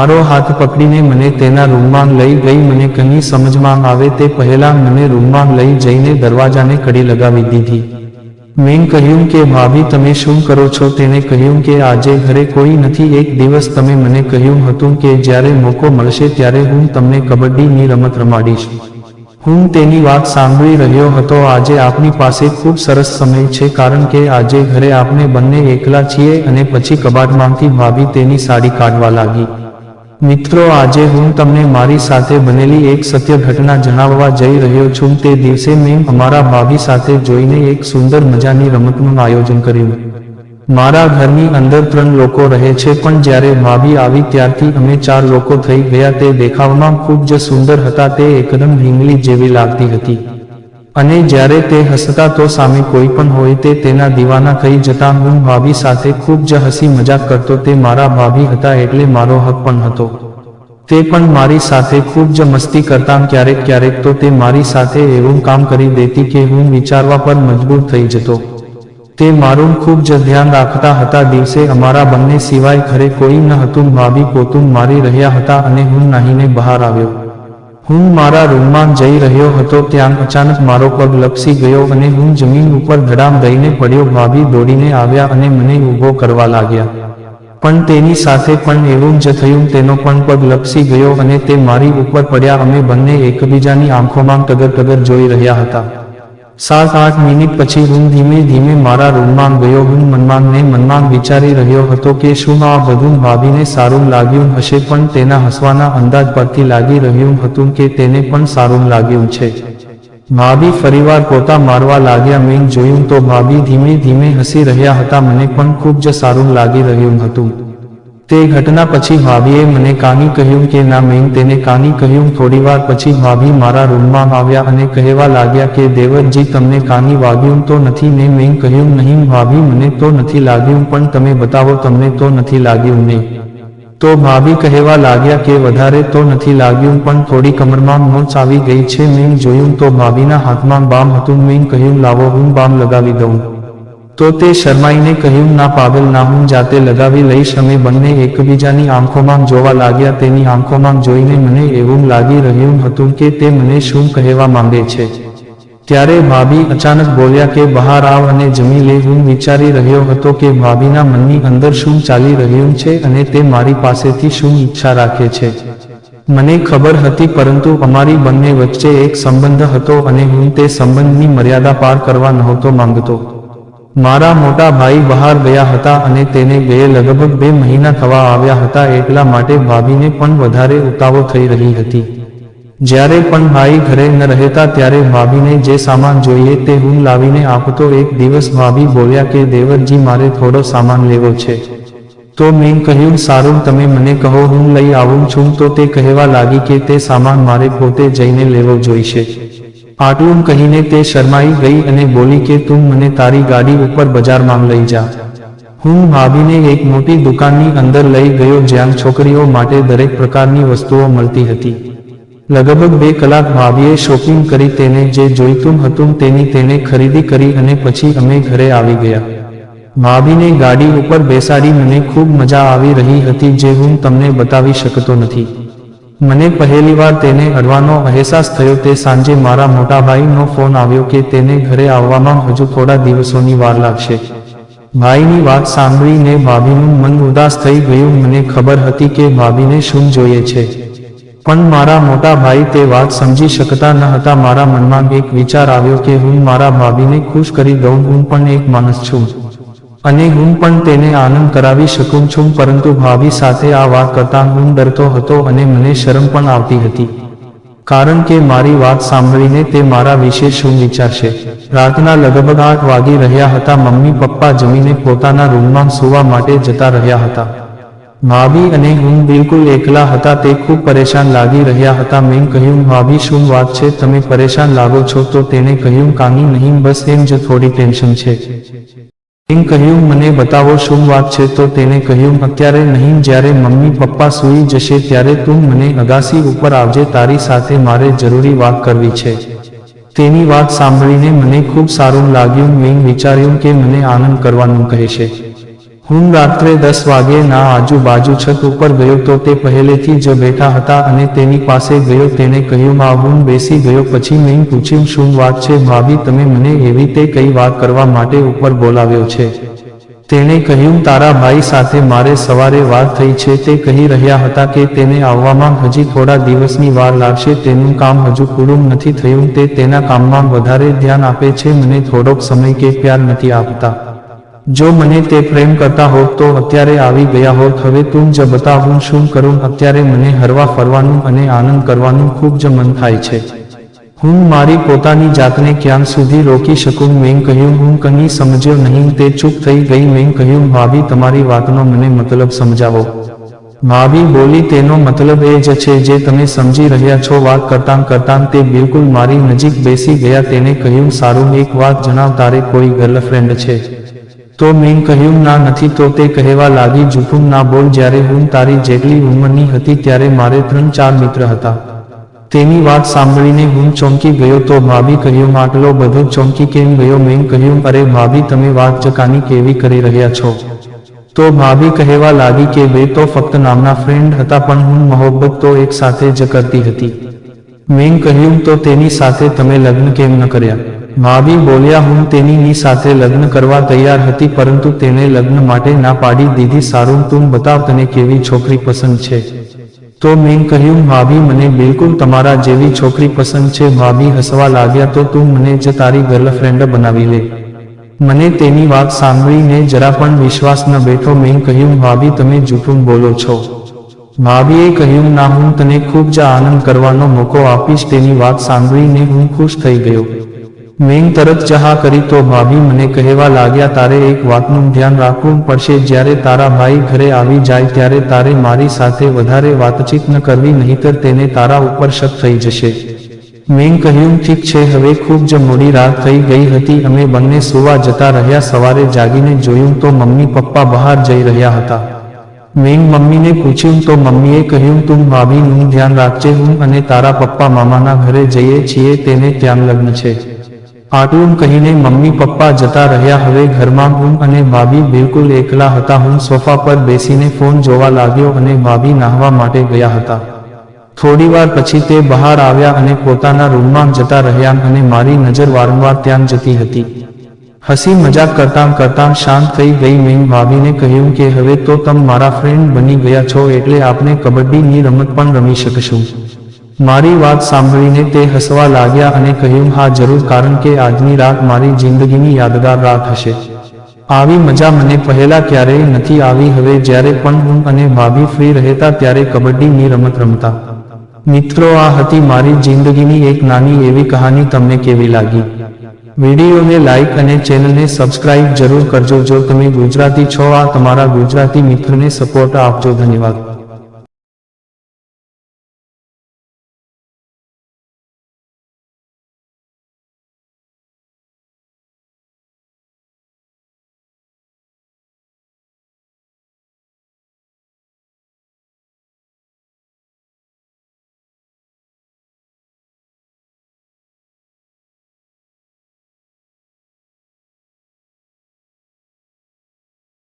મારો હાથ પકડીને મને તેના રૂમમાં લઈ ગઈ, મને કંઈ સમજમાં આવે તે પહેલાં મને રૂમમાં લઈ જઈને દરવાજાને કડી લગાવી દીધી. મેં કહ્યું કે, ભાભી, તમે શું કરો છો? તેને કહ્યું કે, આજે ઘરે કોઈ નથી. એક દિવસ તમે મને કહ્યું હતું કે, જ્યારે મોકો મળશે ત્યારે હું તમને કબડ્ડીની રમત રમાડીશ. હું તેની વાત સાંભળી રહ્યો હતો. આજે આપની પાસે ખૂબ સરસ સમય છે, કારણ કે આજે ઘરે આપણે બંને એકલા છીએ અને પછી કબાટમાંથી ભાભી તેની સાડી કાઢવા લાગી. મિત્રો, આજે હું તમને મારી સાથે બનેલી એક સત્ય ઘટના જણાવવા જઈ રહ્યો છું. તે દિવસે મેં અમારા ભાભી સાથે જોઈને એક સુંદર મજાની રમતનું આયોજન કર્યું. મારા ઘરની અંદર ત્રણ લોકો રહે છે, પણ જ્યારે ભાભી આવી ત્યારથી અમે ચાર લોકો થઈ ગયા. તે દેખાવમાં ખૂબ જ સુંદર હતા. તે એકદમ ઢીંગલી જેવી લાગતી હતી. અને જ્યારે તે હસતા તો સામે કોઈ પણ હોય તે તેના દીવાના થઈ જતા હું ભાભી સાથે ખૂબ જ હસી મજાક કરતો તે મારા ભાભી હતા એટલે મારો હક પણ હતો. તે પણ મારી સાથે ખૂબ જ મસ્તી કરતા ક્યારેક ક્યારેક તો તે મારી સાથે એવું કામ કરી દેતી કે હું વિચારવા પર મજબૂર થઈ જતો. તે મારું ખૂબ જ ધ્યાન રાખતા હતા દિવસે અમારા બંને સિવાય ઘરે કોઈ ન હતું, ભાભી પોતું મારી રહ્યા હતા અને હું નાહીને બહાર આવ્યો. હું મારા રૂમમાં જઈ રહ્યો હતો ત્યાં અચાનક મારો પગ લપસી ગયો અને હું જમીન ઉપર ધડામ દઈને પડ્યો, ભાભી દોડીને આવ્યા અને મને ઊભો કરવા લાગ્યા. પણ તેની સાથે પણ એવું જ થયું, તેનો પણ પગ લપસી ગયો અને તે મારી ઉપર પડ્યા, અમે બંને એકબીજાની આંખોમાં ટગર ટગર જોઈ રહ્યા હતા. સાત આઠ મિનિટ પછી હું ધીમે ધીમે મારા રૂમમાં ગયો. હું મનમાં ને મનમાં વિચારી રહ્યો હતો કે શું આ બધું ભાભીને સારું લાગ્યું હશે, પણ તેના હસવાના અંદાજ પરથી લાગી રહ્યું હતું કે તેને પણ સારું લાગ્યું છે. ભાભી ફરીવાર પોતા મારવા લાગ્યા. મેં જોયું તો ભાભી ધીમે ધીમે હસી રહ્યા હતા. મને પણ ખૂબ જ સારું લાગી રહ્યું હતું. તે ઘટના પછી ભાભીએ મને કાની કહ્યું કે, ના મેં તેને કાની કહ્યું. થોડીવાર પછી ભાભી મારા રૂમમાં આવ્યા અને કહેવા લાગ્યા કે દેવતજી તમને કાની વાગ્યું તો નથી ને મેં કહ્યું નહીં, ભાભી, મને તો નથી લાગ્યું, પણ તમે બતાવો, તમને તો નથી લાગ્યું ને. તો ભાભી કહેવા લાગ્યા કે, વધારે તો નથી લાગ્યું, પણ થોડી કમરમાં મોચ આવી ગઈ છે, મેં જોયું તો ભાભીના હાથમાં બામ હતું, મેં કહ્યું, લાવો હું બામ લગાવી દઉં. તો તે શરમાઈને કહ્યું, ના પાગલ, ના હું જાતે લગાવી લઈશ, અમે બંને એકબીજાની આંખોમાં જોવા લાગ્યા, તેની આંખોમાં જોઈને મને એવું લાગી રહ્યું હતું કે તે મને શું કહેવા માંગે છે. ત્યારે ભાભી અચાનક બોલ્યા કે, બહાર આવ અને જમી લે. હું વિચારી રહ્યો હતો કે ભાભીના મનની અંદર શું ચાલી રહ્યું છે અને તે મારી પાસેથી શું ઈચ્છા રાખે છે. મને ખબર હતી, પરંતુ અમારી બંને વચ્ચે એક સંબંધ હતો અને હું તે સંબંધની મર્યાદા પાર કરવા નહોતો માંગતો. મારા મોટા ભાઈ બહાર ગયા હતા અને તેને ગયે લગભગ બે મહિના થવા આવ્યા હતા એટલા માટે ભાભીને પણ વધારે ઉતાવો થઈ રહી હતી. જ્યારે પણ ભાઈ ઘરે ન રહેતા ત્યારે ભાભીને જે સામાન જોઈએ તે હું લાવીને આપતો એક દિવસ ભાભી બોલ્યા કે, દેવરજી, મારે થોડો સામાન લેવો છે. તો મેં કહ્યું, સારું, તમે મને કહો, હું લઈ આવું છું. તો તે કહેવા લાગી કે તે સામાન મારે પોતે જઈને લેવો જોઈશે. આટલું કહીને તે શરમાઈ ગઈ અને બોલી કે, તું મને તારી ગાડી ઉપર બજારમાં લઈ જા. હું ભાભીને એક મોટી દુકાનની અંદર લઈ ગયો, જ્યાં છોકરીઓ માટે દરેક પ્રકારની વસ્તુઓ મળતી હતી. લગભગ બે કલાક ભાભીએ શોપિંગ કરી તેને જે જોઈતું હતું તેની તેને ખરીદી કરી અને પછી અમે ઘરે આવી ગયા. ભાભીને ગાડી ઉપર બેસાડી મને ખૂબ મજા આવી રહી હતી, જે હું તમને બતાવી શકતો નથી. મને પહેલીવાર તેને અડવાનો અહેસાસ થયો તે સાંજે મારા મોટાભાઈનો ફોન આવ્યો કે તેને ઘરે આવવામાં હજુ થોડા દિવસોની વાર લાગશે. ભાઈની વાત સાંભળીને ભાભીનું મન ઉદાસ થઈ ગયું. મને ખબર હતી કે ભાભીને શું જોઈએ છે. પણ મારા મોટા ભાઈ તે વાત સમજી શકતા ન હતા. મારા મનમાં એક વિચાર આવ્યો કે હું મારા ભાભીને ખુશ કરી દઉં. હું પણ એક માણસ છું. અને હું પણ તેને આનંદ કરાવી શકું છું, પરંતુ ભાભી સાથે આ વાત કરતા હું ડરતો હતો અને મને શરમ પણ આવતી હતી. કારણ કે મારી વાત સાંભળીને તે મારા વિશે શું વિચારશે? રાતના લગભગ આઠ વાગી રહ્યા હતા. મમ્મી, પપ્પા જમીને પોતાના રૂમમાં સૂવા માટે જતા રહ્યા હતા. ભાભી અને હું બિલકુલ એકલા હતા. તે ખૂબ પરેશાન લાગી રહ્યા હતા. મેં કહ્યું, ભાભી, શું વાત છે? તમે પરેશાન લાગો છો. તો તેણે કહ્યું, કાની નહીં, બસ એમ જ થોડી ટેન્શન છે. એમ કહ્યું, મને બતાવો શું વાત છે. તો તેને કહ્યું, અત્યારે નહીં, જ્યારે મમ્મી પપ્પા સૂઈ જશે, ત્યારે તું મને અગાસી ઉપર આવજે, તારી સાથે મારે જરૂરી વાત કરવી છે. તેની વાત સાંભળીને મને ખૂબ સારું લાગ્યું, મેં વિચાર્યું કે મને આનંદ કરવાનું કહેશે. હું રાત્રે દસ વાગે ના આજુબાજુ છત ઉપર ગયો તો તે પહેલેથી જ બેઠા હતા અને તેની પાસે ગયો તેણે કહ્યું માં હું બેસી ગયો. પછી મેં પૂછ્યું, શું વાત છે ભાભી? તમે મને એવી તે કઈ વાત કરવા માટે ઉપર બોલાવ્યો છે? તેણે કહ્યું, તારા ભાઈ સાથે મારે સવારે વાત થઈ છે. તે કહી રહ્યા હતા કે તેને આવવામાં હજી થોડા દિવસની વાર લાગશે, તેનું કામ હજુ પૂરું નથી થયું, તે તેના કામમાં વધારે ધ્યાન આપે છે, મને થોડોક સમય કે પ્યાર નથી આપતા. જો મને તે પ્રેમ કરતા હોત તો અત્યારે આવી ગયા હોત. હવે તું જ બતાવ હું શું કરું. અત્યારે મને હરવા ફરવાનું અને આનંદ કરવાનું ખૂબ જ મન થાય છે. હું મારી પોતાની જાતને ક્યાં સુધી રોકી શકું? મેં કહ્યું, હું કંઈ સમજ્યો નહીં. તે ચૂપ થઈ ગઈ. મેં કહ્યું, ભાભી, તમારી વાતનો મને મતલબ સમજાવો. ભાભી બોલી, તેનો મતલબ એ જ છે જે તમે સમજી રહ્યા છો. વાત કરતાં કરતાં તે બિલકુલ મારી નજીક બેસી ગયા. તેને કહ્યું, સારું, એક વાત જણાવ. તારે કોઈ ગર્લફ્રેન્ડ છે. તો મેં કહ્યું, ના, નથી. તો તે કહેવા લાગી જૂઠું ના બોલ. જ્યારે હું તારી જેટલી ઉંમરની હતી ત્યારે મારે ત્રણ ચાર મિત્ર હતા. તેની વાત સાંભળીને હું ચોંકી ગયો તો ભાભી કહ્યું આટલો બધો ચોંકી કેમ ગયો? મેં કહ્યું, અરે ભાભી, તમે વાત ચકાની કેવી કરી રહ્યા છો? તો ભાભી કહેવા લાગી કે, બે તો ફક્ત નામના ફ્રેન્ડ હતા, પણ હું મોહબ્બત તો એક સાથે જ કરતી હતી. મેં કહ્યું, તો તેની સાથે તમે લગ્ન કેમ ન કર્યા? ભાભી બોલ્યા, હું તેનીની સાથે લગ્ન કરવા તૈયાર હતી, પરંતુ તેણે લગ્ન માટે ના પાડી દીધી. સારું, તું બતાવ તને કેવી છોકરી પસંદ છે. તો મેં કહ્યું, ભાભી, મને બિલકુલ તમારા જેવી છોકરી પસંદ છે. ભાભી હસવા લાગ્યા, તો તું મને જ તારી ગર્લફ્રેન્ડ બનાવી લે. મને તેની વાત સાંભળીને જરા પણ વિશ્વાસ ન બેઠો. મેં કહ્યું, ભાભી, તમે જૂઠું બોલો છો. ભાભીએ કહ્યું, ના, હું તને ખૂબ જ આનંદ કરવાનો મોકો આપીશ. તેની વાત સાંભળીને હું ખુશ થઈ ગયો. મેં તરત ચહા કરી તો ભાભી મને કહેવા લાગ્યા, તારે એક વાતનું ધ્યાન રાખવું પડશે. જ્યારે તારા ભાઈ ઘરે આવી જાય, ત્યારે તારે મારી સાથે વધારે વાતચીત ન કરવી, નહીતર તેને તારા ઉપર શક થઈ જશે. મેં કહ્યું, ઠીક છે, હવે ખૂબ જ મોડી રાત થઈ ગઈ હતી. અમે બંને સુવા જતા રહ્યા, સવારે જાગીને જોયું તો મમ્મી પપ્પા બહાર જઈ રહ્યા હતા. મેં મમ્મીને પૂછ્યું, તો મમ્મીએ કહ્યું, તું ભાભીનું ધ્યાન રાખજે, હું અને તારા પપ્પા મામાના ઘરે જઈએ છીએ, તેને ત્યાં લગ્ન છે. આટલું કહીને મમ્મી પપ્પા જતા રહ્યા હવે ઘરમાં હું અને ભાભી બિલકુલ એકલા હતા. હું સોફા પર બેસીને ફોન જોવા લાગ્યો અને ભાભી નાહવા માટે ગયા હતા. થોડીવાર પછી તે બહાર આવ્યા અને પોતાના રૂમમાં જતા રહ્યા અને મારી નજર વારંવાર ત્યાં જતી હતી. હસી મજાક કરતાં કરતાં શાંત થઈ ગઈ મેં. ભાભીને કહ્યું કે હવે તો તમ મારા ફ્રેન્ડ બની ગયા છો એટલે આપણે કબડ્ડીની રમત પણ રમી શકશું. મારી વાત સાંભળીને તે હસવા લાગ્યા અને કહ્યું, હા, જરૂર, કારણ કે આજની રાત મારી જિંદગીની યાદગાર રાત હશે. આવી મજા મને પહેલા ક્યારેય નથી આવી, હવે જ્યારે પણ હું અને ભાભી ફ્રી રહેતા ત્યારે કબડ્ડીની રમત રમતા. મિત્રો, આ હતી મારી જિંદગીની એક નાની એવી કહાની તમને કેવી લાગી? વિડીયોને લાઇક અને ચેનલને સબસ્ક્રાઇબ જરૂર કરજો. જો તમે ગુજરાતી છો, આ તમારા ગુજરાતી મિત્રને સપોર્ટ આપજો. ધન્યવાદ.